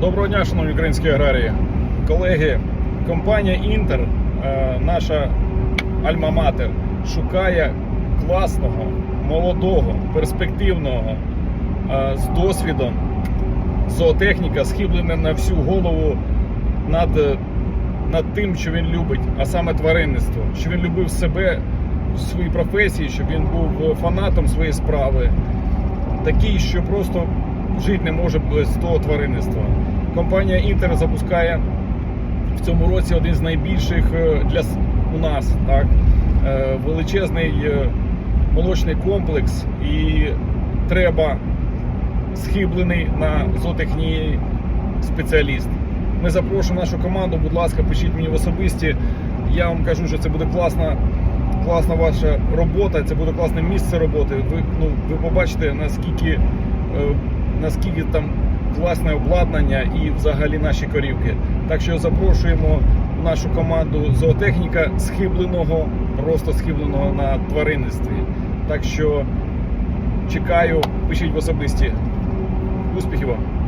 Доброго дня, шановні українські аграрії. Колеги, компанія Інтер, е, наша альма-матер, шукає класного, молодого, перспективного, е, з досвідом зоотехніка, схиблений на всю голову над, над тим, що він любить, а саме тваринництво, що він любив себе в своїй професії, щоб він був фанатом своєї справи, такий, що просто жити не може без того тваринництва. Компанія Інтер запускає в цьому році один з найбільших е, для у нас так, е, величезний е, молочний комплекс, і треба схиблений на зоотехнії спеціаліст. Ми запрошуємо нашу команду, будь ласка, пишіть мені в особисті. Я вам кажу, що це буде класна, класна ваша робота, це буде класне місце роботи. Ви, ну, ви побачите, наскільки, наскільки там класне обладнання і взагалі наші корівки. Так що запрошуємо нашу команду зоотехніка схибленого, просто схибленого на тваринництві. Так що чекаю, пишіть в особисті. Успіхів вам!